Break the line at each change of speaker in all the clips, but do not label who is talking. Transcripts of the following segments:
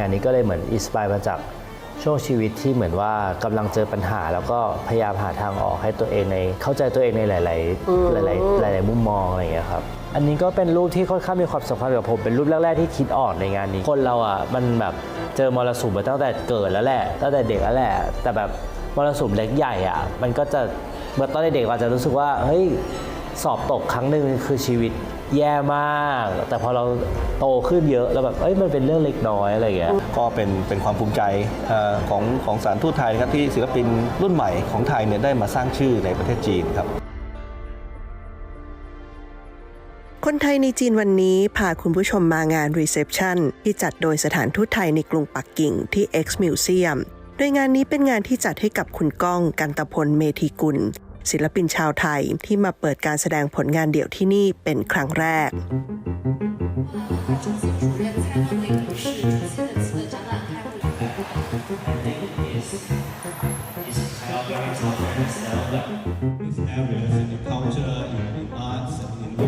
งานนี้ก็เลยเหมือนอินสปายมาจากช่วงชีวิตที่เหมือนว่ากำลังเจอปัญหา แล้วก็พยายามหาทางออกให้ตัวเองในเข้าใจตัวเองในหลาย ๆ หลาย ๆ หลาย ๆ มุมมองอะไรอย่างเงี้ยครับอันนี้ก็เป็นรูปที่ค่อนข้างมีความสำคัญกับผม เป็นรูปแรก ๆ ที่คิดออกในงานนี้ คนเราอะมันแบบเจอมรสุมมาตั้งแต่เกิดแล้วแหละตั้งแต่เด็กแล้วแหละแต่แบบมรสุมเล็กใหญ่อะมันก็จะเมื่อตอนเด็กๆเราจะรู้สึกว่าเฮ้ยสอบตกครั้งหนึ่งคือชีวิต แย่มาก แต่พอเราโตขึ้นเยอะแล้วแบบเอ้ยมันเป็นเรื่องเล็กน้อยอะไรอย่างเงี้ย
ก็เป็นเป็นความภูมิใจเอ่อของของสารทูตไทยนะครับที่ศิลปินรุ่นใหม่ของไทยเนี่ยได้มาสร้างชื่อในประเทศจีนครับ
คนไทยในจีนวันนี้พาคุณผู้ชมมางานรีเซพชันที่จัดโดยสถานทูตไทยในกรุงปักกิ่งที่ X Museum โดยงานนี้เป็นงานที่จัดให้กับคุณก้องกันตพลเมธีกุล ศิลปินชาวไทย ที่มาเปิดการแสดงผลงานเดี่ยวที่นี่เป็นครั้งแรก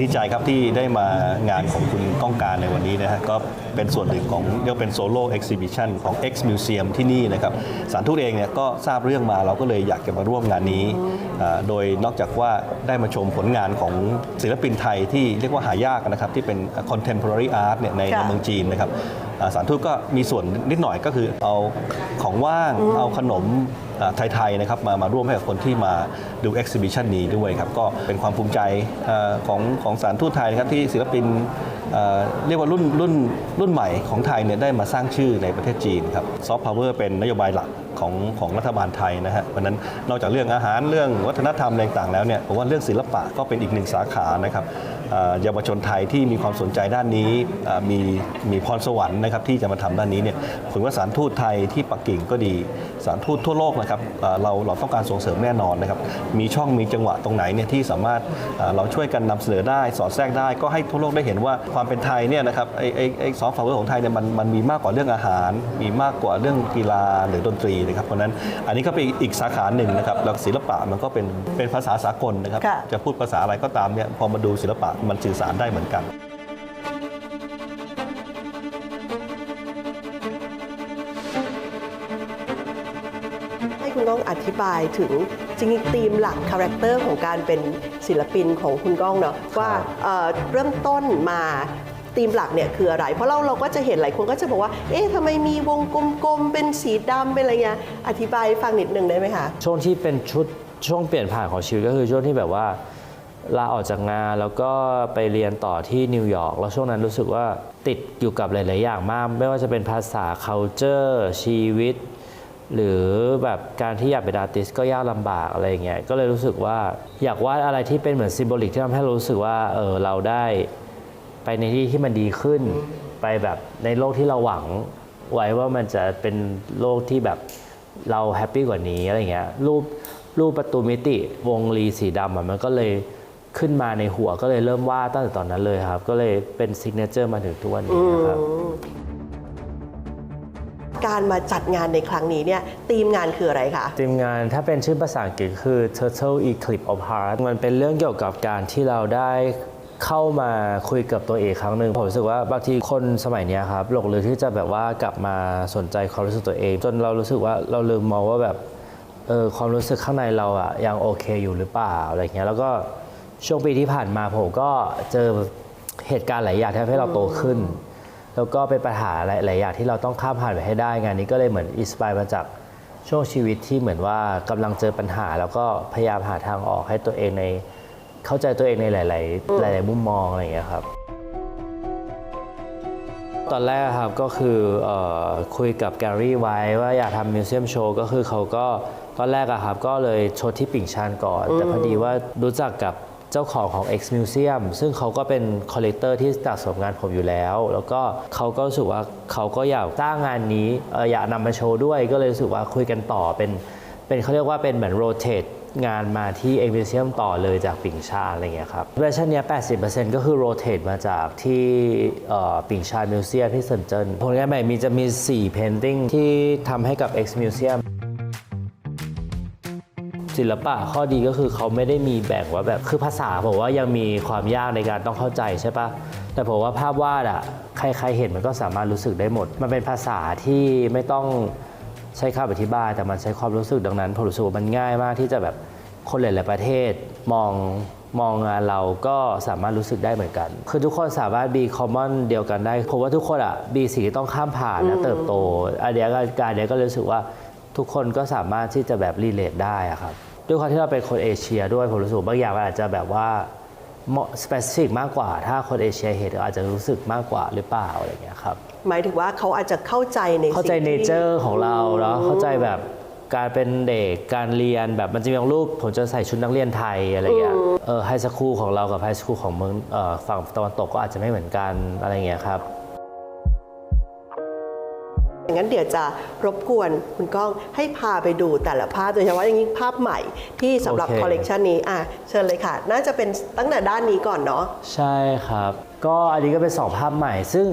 ดีใจครับที่ได้มางานของคุณก้องการในวันนี้นะครับก็ เป็นส่วนหนึ่งของเรียกว่าเป็นโซโล่เอ็กซิบิชันของ X Museum ที่นี่นะครับสารทูตเองเนี่ยก็ทราบเรื่องมาเราก็เลยอยากจะมาร่วมงานนี้อ่าโดยนอกจากว่าได้มาชมผลงานของศิลปินไทยที่เรียกว่าหายากนะครับ ที่เป็น contemporary art เนี่ยในใน
ค่ะ
เมืองจีนนะครับอ่าสารทูตก็มีส่วนนิดหน่อยก็คือเอาของว่างเอาขนมอ่าไทยๆนะครับมามาร่วมให้กับคนที่มาดู exhibition นี้ด้วยครับ ก็เป็นความภูมิใจเอ่อของของสารทูตไทยนะครับที่ศิลปิน เรียกว่ารุ่นรุ่นรุ่นใหม่ของไทยเนี่ยได้มาสร้างชื่อในประเทศจีนครับซอฟต์พาวเวอร์เป็นนโยบายหลักของของรัฐบาลไทยนะฮะเพราะนั้นนอกจากเรื่องอาหารเรื่องวัฒนธรรมต่างๆแล้วเนี่ยผมว่าเรื่องศิลปะก็เป็นอีกหนึ่งสาขานะครับ เอ่อเยาวชนไทยที่มีความสนใจด้านนี้เอ่อมีมีพรสวรรค์นะครับที่จะมาทำด้านนี้เนี่ยผมว่าสารทูตไทยที่ปักกิ่งก็ดีสารทูตทั่วโลกนะครับเอ่อเราเราต้องการส่งเสริมแน่นอนนะครับมีช่องมีจังหวะตรงไหนเนี่ยที่สามารถเอ่อเราช่วยกันนำเสนอได้สอดแทรกได้ ก็ให้ทั่วโลกได้เห็นว่าความเป็นไทยเนี่ยนะครับไอ้ไอ้ไอ้ซอฟต์พาวเวอร์ของไทยเนี่ยมันมันมีมากกว่าเรื่องอาหาร มีมากกว่าเรื่องกีฬาหรือดนตรีนะครับเพราะฉะนั้นอันนี้ก็เป็นอีกสาขาหนึ่งนะครับแล้วศิลปะมันก็เป็นเป็นภาษาสากลนะครับ
ค่ะ
จะพูดภาษาอะไรก็ตามเนี่ยพอมาดูศิลปะมันสื่อสารได้เหมือนกัน
ให้คุณก้องอธิบายถึงจริงๆธีมหลักคาแรคเตอร์ของการเป็นศิลปินของคุณก้องเนาะว่าเอ่อเริ่มต้นมาธีมหลักเนี่ยคืออะไร เพราะเราเราก็จะเห็นหลายคนก็จะบอกว่า เอ๊ะทำไมมีวงกลมๆ เป็นสีดำเป็นอะไรเงี้ยอธิบายให้ฟังนิดนึงได้ไหมคะ
ช่วงที่เป็นชุดช่วงเปลี่ยนผ่านของชีวิตก็คือช่วงที่แบบว่า ลาออกจากงานแล้วก็ไปเรียนต่อที่นิวยอร์กแล้วช่วงนั้นรู้สึกว่าติดอยู่กับหลาย ๆ อย่างมาก ไม่ว่าจะเป็นภาษา culture ชีวิต หรือแบบการที่อยากเป็นอาร์ติสก็ยากลำบากอะไรเงี้ยก็เลยรู้สึกว่าอยากวาดอะไรที่เป็นเหมือนซิมโบลิกที่ทำให้รู้สึกว่าเออเราได้ไปในที่ที่มันดีขึ้น ไปแบบในโลกที่เราหวังไว้ว่ามันจะเป็นโลกที่แบบเราแฮปปี้กว่านี้อะไรเงี้ยรูปรูปประตูมิติวงรีสีดำอะมันก็เลย ขึ้นมาในหัวก็เลยเริ่มวาดตั้งแต่ตอนนั้นเลยครับ ก็เลยเป็นซิกเนเจอร์มาถึงทุกวันนี้นะครับ
การมาจัดงานในครั้งนี้เนี่ยธีมงานคืออะไรคะ
ทีมงานถ้าเป็นชื่อภาษาอังกฤษคือ Turtle Eclipse of Heart มันเป็นเรื่องเกี่ยวกับการที่เราได้เข้ามาคุยกับตัวเองครั้งหนึ่งผมรู้สึกว่าบางทีคนสมัยเนี้ยครับหลงลืมที่จะแบบว่ากลับมาสนใจความรู้สึกตัวเอง จนเรารู้สึกว่าเราลืมมองว่าแบบเออความรู้สึกข้างในเราอะยังโอเคอยู่หรือเปล่าอะไรเงี้ยแล้วก็ ช่วงปีที่ผ่านมาผมก็เจอเหตุการณ์หลายอย่างที่ทำให้เราโตขึ้น แล้วก็เป็นปัญหาหลายๆอย่างที่เราต้องข้ามผ่านไปให้ได้งานนี้ก็เลยเหมือนอินสปายมาจากช่วงชีวิตที่เหมือนว่ากำลังเจอปัญหา แล้วก็พยายามหาทางออกให้ตัวเองในเข้าใจตัวเองในหลาย ๆ หลาย ๆ มุมมองอะไรอย่างเงี้ยครับ ตอนแรกครับก็คือเออคุยกับแกรี่ไว้ว่าอยากทำมิวเซียมโชว์ก็คือเขาก็ตอนแรกอะครับก็เลยโชว์ที่ปิ่งชานก่อน แต่พอดีว่ารู้จักกับ เจ้าของของ X Museum ซึ่งเขาก็เป็นคอลเลกเตอร์ที่สะสมงานผมอยู่แล้ว แล้วก็เขาก็รู้สึกว่าเขาก็อยากสร้างงานนี้อยากนำมาโชว์ด้วย ก็เลยรู้สึกว่าคุยกันต่อเป็นเป็นเขาเรียกว่าเป็นเหมือนโรเต e งานมาที่ X Museum ต่อเลยจากปิ่งชาอะไรเงี้ยครับเวอร์ชันนี้ 80%ก็คือโรเต e มาจากที่ปิ่งชามิวเซียมที่เซนเจิ้นผลงานใหม่มีจะมี 4 เพนติ้งที่ทำให้กับ X Museum ศิลปะข้อดีก็คือเขาไม่ได้มีแบ่งว่าแบบคือภาษาผมว่ายังมีความยากในการต้องเข้าใจใช่ปะแต่ผมว่าภาพวาดอะใครๆเห็นมันก็สามารถรู้สึกได้หมด มันเป็นภาษาที่ไม่ต้องใช้คำอธิบาย แต่มันใช้ความรู้สึกดังนั้นผมรู้สึกว่ามันง่ายมากที่จะแบบคนหลายๆประเทศมองมองงานเราก็สามารถรู้สึกได้เหมือนกัน คือทุกคนสามารถมีคอมมอนเดียวกันได้ผมว่าทุกคนอะมีสิ่งที่ต้องข้ามผ่านและเติบโตอันเดียก็การเดียก็รู้สึกว่า ทุกคนก็สามารถที่จะแบบรีเลทได้อะครับด้วยความที่เราเป็นคนเอเชียด้วยผมรู้สึกว่าบางอย่างมันอาจจะแบบว่าเหมาะสเปซิฟิกมากกว่า ถ้าคนเอเชียเห็นอาจจะรู้สึกมากกว่าหรือเปล่าอะไรอย่างเงี้ยครับ
หมายถึงว่าเขาอาจจะเข้าใจใน
เข้าใจ
สิ่ง
เน
ที่
เจอร์ของเราเนาะเข้าใจแบบการเป็นเด็กการเรียนแบบมันจะมีบางรูปผมจะใส่ชุดนักเรียนไทยอะไรอย่างเงี้ยเออไฮสคูลของเรากับไฮสคูลของเมืองเอ่อฝั่งตะวันตกก็อาจจะไม่เหมือนกันอะไรอย่างเงี้ยครับ
อย่า งนั้นเดี๋ยวจะรบกวนคุณก้องให้พาไปดูแต่ละภาพโดยเฉพาะอย่างยิ่งภาพใหม่ที่สำหรับ
โอเค
คอลเลกชันนี้อะเชิญเลยค่ะ น่าจะเป็นตั้งแต่ด้านนี้ก่อนเนาะ
ใช่ครับ ก็อันนี้ก็เป็นสองภาพใหม่ ซึ่ง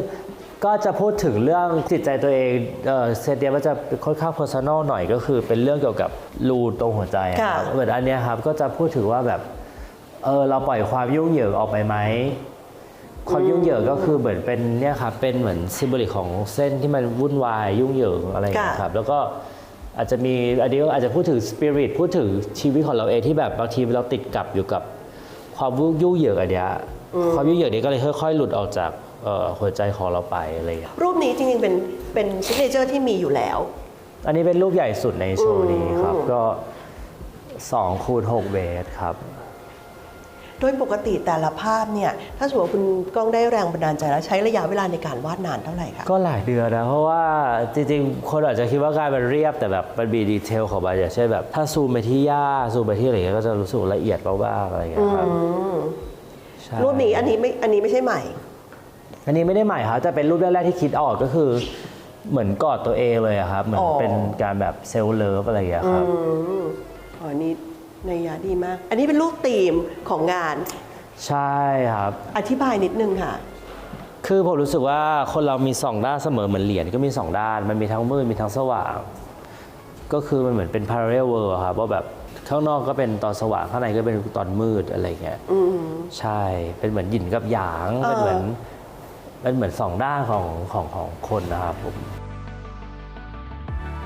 ก็จะพูดถึงเรื่องจิตใจตัวเองเออเซตเดียมันจะค่อนข้าง personal หน่อยก็คือเป็นเรื่องเกี่ยวกับรูตรงหัวใจอะครับ
ค่ะ
เหมือนอันเนี้ยครับก็จะพูดถึงว่าแบบเออเราปล่อยความยุ่งเหยิงออกไปไหม ความยุ่งเหยิงก็คือเหมือนเป็นเนี่ยครับเป็นเหมือนซิมโบลิกของเส้นที่มันวุ่นวายยุ่งเหยิงอะไรอย่างเงี้ยครับแล้วก็อาจจะมีอันนี้ก็อาจจะพูดถึงสปิริตพูดถึงชีวิตของเราเองที่แบบบางทีเราติดกับอยู่กับความยุ่งเหยิงอันเนี้ยความยุ่งเหยิงนี้ก็เลยค่อยๆ หลุดออกจากเอ่อหัวใจของเราไปอะไรอย่างเงี้ย
รูปนี้จริงๆเป็นเป็นซิกเนเจอร์ที่มีอยู่แล้ว
อันนี้เป็นรูปใหญ่สุดในโชว์นี้ครับก็2คูณ6เมตรครับ
โดยปกติแต่ละภาพเนี่ยถ้าสมมติว่าคุณก้องได้แรงบันดาลใจแล้วใช้ระยะเวลาในการวาดนานเท่าไหร่คะ
ก็หลายเดือนนะเพราะว่าจริงๆ คนอาจจะคิดว่าการมันเรียบแต่แบบมันมีดีเทลของมันอย่างเช่นแบบถ้าซูมไปที่หญ้าซูมไปที่อะไรเงี้ยก็จะรู้สึกละเอียดบ้างๆอะไรอย่างเงี้ยครับใช่
รูปนี้อันนี้ไม่อันนี้ไม่ใช่ใหม่
อันนี้ไม่ได้ใหม่ครับแต่เป็นรูปแรกๆที่คิดออกก็คือ เหมือนกอดตัวเองเลยอะครับ เหมือน
อ๋อ
เป็นการแบบเซลล์เลิฟอะไรอย่างเงี้ยครับ
อืมอ๋อนี่ ในยยะดีมาก อันนี้เป็นรูปธีมของงาน
ใช่ครับ
อธิบายนิดนึงค่ะ
คือผมรู้สึกว่าคนเรามีสองด้านเสมอเหมือนเหรียญก็มีสองด้าน มันมีทั้งมืดมีทั้งสว่าง ก็คือมันเหมือนเป็น parallel world อะครับว่าแบบข้างนอกก็เป็นตอนสว่างข้างในก็เป็นตอนมืดอะไรเงี้ยใช่เป็นเหมือนหยินกับหยาง
เออ
เป็นเหมือนเป็นเหมือนสองด้านของของของคนนะครับผม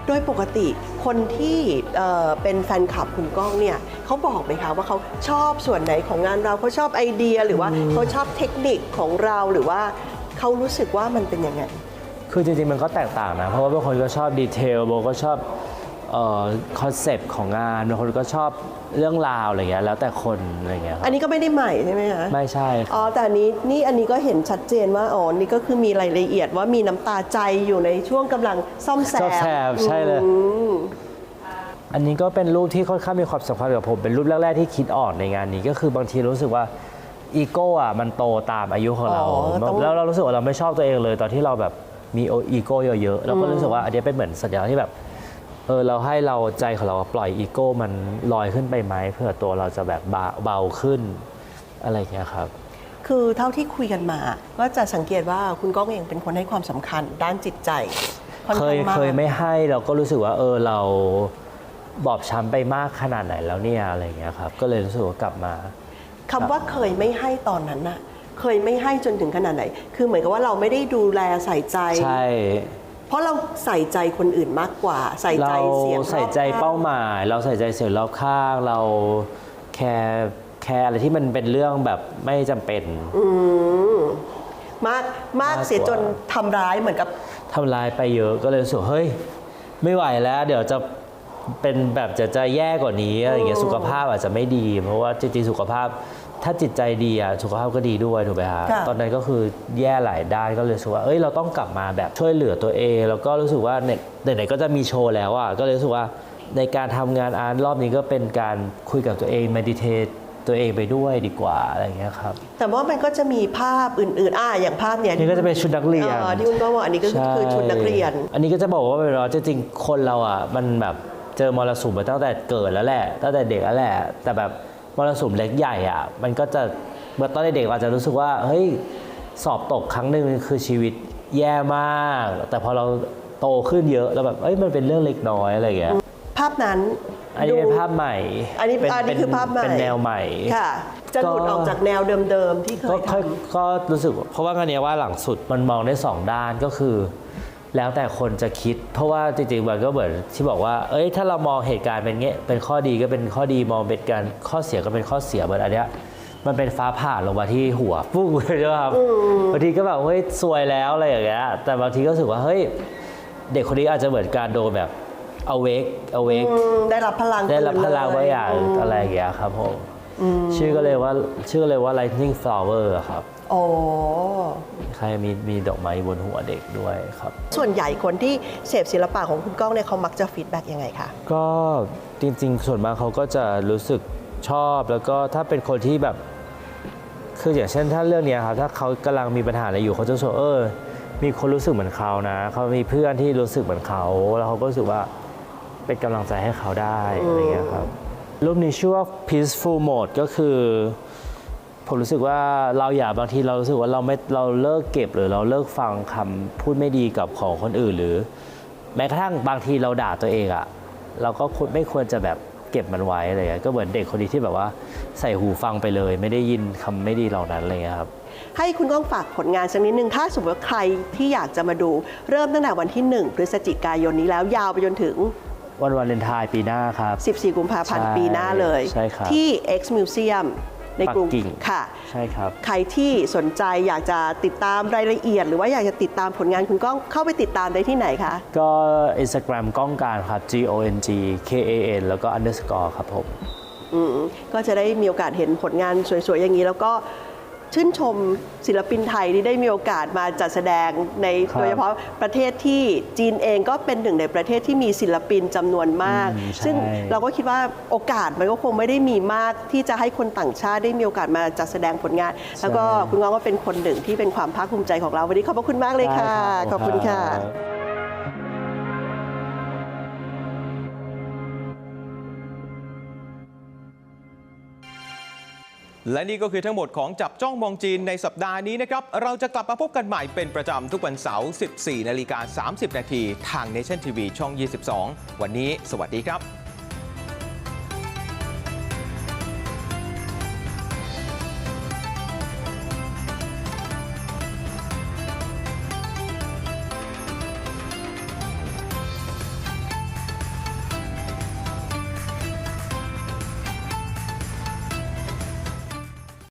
โดยปกติคนที่เอ่อเป็นแฟนคลับคุณก้องเนี่ยเขาบอกไหมคะว่าเขาชอบส่วนไหนของงานเราเขาชอบไอเดีย หรือว่าเขาชอบเทคนิคของเราหรือว่าเขารู้สึกว่ามันเป็นยังไง
คือจริงๆมันก็แตกต่างนะ เพราะว่าบางคนก็ชอบดีเทลบางคนก็ชอบ คอนเซปต์ของงานบางคนก็ชอบเรื่องราวอะไรเงี้ยแล้วแต่คนอะไรเงี้ยค
อั
รับ
นนี้ก็ไม่ได้ใหม่ใช่ไหมคะ
ไม่ใช่ครับ
อ๋อแต่อันนี้นี่อันนี้ก็เห็นชัดเจนว่าอ๋อนี่ก็คือมีรายละเอียดว่ามีน้ำตาใจอยู่ในช่วงกำลังซ่อมแซ
ชอบ
ม
แซมใช่เลย
อืม
อันนี้ก็เป็นรูปที่ค่อนข้างมีความสำคัญกับผม เป็นรูปแรก ๆ ที่คิดออกในงานนี้ก็คือบางทีรู้สึกว่าอีโก้อะมันโตตามอายุของเรา
อ๋อต้อง
แล้วเรารู้สึกว่าเราไม่ชอบตัวเองเลย ตอนที่เราแบบมีอีโก้เยอะๆเราก็รู้สึกว่าอันนี้เป็นเหมือนสัญลักษณ์ที่แบบ เออเราให้เราใจของเราปล่อยอีโก้มันลอยขึ้นไปไหมเพื่อตัวเราจะแบบเบาเบาขึ้นอะไรอย่างเงี้ยครับ
คือเท่าที่คุยกันมา ก็จะสังเกตว่าคุณก้องเองเป็นคนให้ความสำคัญด้านจิตใจค่อน
เค
ข้าง
ย
มาก
เคยไม่ให้เราก็รู้สึกว่าเออเราบอบช้ำไปมากขนาดไหนแล้วเนี่ยอะไรอย่างเงี้ยครับ ก็เลยรู้สึกว่ากลับมา
คำว่าเคยไม่ให้ตอนนั้นน่ะเคยไม่ให้จนถึงขนาดไหน คือเหมือนกับว่าเราไม่ได้ดูแลใส่ใจ
ใช่
เพ ราะเราใส่ใจคนอื่นมากกว่า ใส่ใจ
เรา
เสียงรอบ
ใส่ใจ
ข้ง
เป้าหมาย เราใส่ใจเสียงรอบข้าง เราแคร์แคร์อะไรที่มันเป็นเรื่องแบบไม่จำเป็น
มากมาก
มากกว่า
เสียจนทำร้ายเหมือนกับ
ทำลายไปเยอะก็เลยรู้สึกเฮ้ย ไม่ไหวแล้ว เดี๋ยวจะเป็นแบบจะจะแย่กว่านี้อะไรอย่างเงี้ยสุขภาพอาจจะไม่ดี เพราะว่าจริงๆสุขภาพ ถ้าจิตใจดีอะสุขภาพก็ดีด้วยถูกไหมฮะ
ค่ะ
ตอนนั้นก็คือแย่หลายด้านก็เลยรู้สึกว่าเอ้ยเราต้องกลับมาแบบช่วยเหลือตัวเอง แล้วก็รู้สึกว่าเนี่ยไหนๆก็จะมีโชว์แล้วอะก็เลยรู้สึกว่าในการทำงานอาร์ตรอบนี้ก็เป็นการคุยกับตัวเองมดิเทตตัวเองไปด้วยดีกว่าอะไรอย่างเงี้ยครับ
แต่ว่ามันก็จะมีภาพอื่นๆ อ่า อย่างภาพเนี่ย
นี่ก็จะเป็นชุดนักเรียน
ออที่คุณก้องบอกอันนี้ก็คือคือชุดนักเรียน
อันนี้ก็จะบอกว่าเป็นว่าจริงๆคนเราอะมันแบบเจอมรสุมมาตั้งแต่เกิดแล้วแหละ ตั้งแต่เด็กแล้วแหละ แต่แบบ มรสุมเล็กใหญ่อะมันก็จะเมื่อตอนเด็กๆเราอาจจะรู้สึกว่าเฮ้ยสอบตกครั้งหนึ่งคือชีวิตแย่มาก แต่พอเราโตขึ้นเยอะแล้วแบบเอ้ยมันเป็นเรื่องเล็กน้อยอะไรอย่างเงี้ย
ภภาพนั้น
อันนี้เป็นภาพใหม่
อันนี้
เป็
อันนี้
เป็
คือภาพใหม่
เป็นแนวใหม่
ค่ะ จะหลุด
ก็
ออกจากแนวเดิมๆที่เค
ก็
ยท
ค่อยก็รู้สึกว่าเพราะว่างานเนี้ยว่าหลังสุดมันมองได้สองด้านก็คือ แล้วแต่คนจะคิด เพราะว่าจริงๆมันก็เหมือนที่บอกว่า เอ้ย ถ้าเรามองเหตุการณ์เป็นเงี้ยเป็นข้อดีก็เป็นข้อดีมองเป็นการข้อเสียก็เป็นข้อเสียเหมือนอันเนี้ยมันเป็นฟ้าผ่าลงมาที่หัวปุ๊บใช่ไหมครับบางทีก็แบบเฮ้ยซวยแล้วอะไรอย่างเงี้ยแต่บางทีก็รู้สึกว่าเฮ้ยเด็กคนนี้อาจจะเหมือนการโดนแบบ awake ำ awake
อืมได้รับพลัง
ได้รับพลังบางอย่าง
ม
อะไรอย่างเงี้ยครับผมชื่อก็เลยว่าชื่อก็เลยว่า lightning flower อะครับ
โอ้
ใครมีมีดอกไม้บนหัวเด็กด้วยครับ
ส่วนใหญ่คนที่เสพศิลปะของคุณก้องเนี่ยเขามักจะฟีดแบ็กยังไงคะ
ก็จริงๆ ส่วนมากเขาก็จะรู้สึกชอบแล้วก็ถ้าเป็นคนที่แบบคืออย่างเช่นถ้าเรื่องเนี้ยครับถ้าเขากำลังมีปัญหาอะไรอยู่เขาจะรู้สึกว่าเออมีคนรู้สึกเหมือนเขานะเขามีเพื่อนที่รู้สึกเหมือนเขา แล้วเขาก็รู้สึกว่าเป็นกำลังใจให้เขาได้อะไรเงี้ยครับรูปนี้ชื่อว่า peaceful mode ก็คือ ผมรู้สึกว่าเราอย่าบางทีเรารู้สึกว่าเราไม่เราเลิกเก็บหรือเราเลิกฟังคำพูดไม่ดีกับของคนอื่น หรือ แม้กระทั่งบางทีเราด่าตัวเองอะเราก็ควรไม่ควรจะแบบเก็บมันไว้อะไรเงี้ยก็เหมือนเด็กคนนี้ที่แบบว่าใส่หูฟังไปเลย ไม่ได้ยินคำไม่ดีเหล่านั้นอะไรเงี้ยครับ
ให้คุณก้องฝากผลงานสักนิดนึง ถ้าสมมติว่าใครที่อยากจะมาดู เริ่มตั้งแต่วันที่ 1 พฤศจิกายนนี้แล้วยาวไปจนถึง
วันวาเลนไทน์ปีหน้าครับ
14 กุมภาพันธ์
ใช่
ปีหน้าเลย
ใช่ครับ
ที่ X Museum ในกรุง
ปักกิ่ง
ค่ะ
ใช่ครับ
ใครที่สนใจอยากจะติดตามรายละเอียด หรือว่าอยากจะติดตามผลงานคุณก้องเข้าไปติดตามได้ที่ไหนคะ
ก็ Instagram ก้องการครับ G O N G K A N แล้วก็ underscore ครับผม
อืมก็จะได้มีโอกาสเห็นผลงานสวยๆ อย่างนี้ แล้วก็ ชื่นชมศิลปินไทยที่ได้มีโอกาสมาจัดแสดงใน
ครับ
โดยเฉพาะประเทศที่จีนเองก็เป็นหนึ่งในประเทศที่มีศิลปินจำนวนมาก
อืมใช่
ซึ่งเราก็คิดว่าโอกาสมันก็คงไม่ได้มีมากที่จะให้คนต่างชาติได้มีโอกาสมาจัดแสดงผลงาน แล้วก็คุณง้องก็เป็นคนหนึ่งที่เป็นความภาคภูมิใจของเราวันนี้ขอบพระคุณมากเลยค่ะ
ได้รับ
ขอบคุณค่ะ
และนี่ก็คือทั้งหมดของจับจ้องมองจีนในสัปดาห์นี้นะครับ เราจะกลับมาพบกันใหม่เป็นประจำทุกวันเสาร์ 14 นาฬิกา 30 นาที ทาง Nation TV ช่อง 22 วันนี้ สวัสดีครับ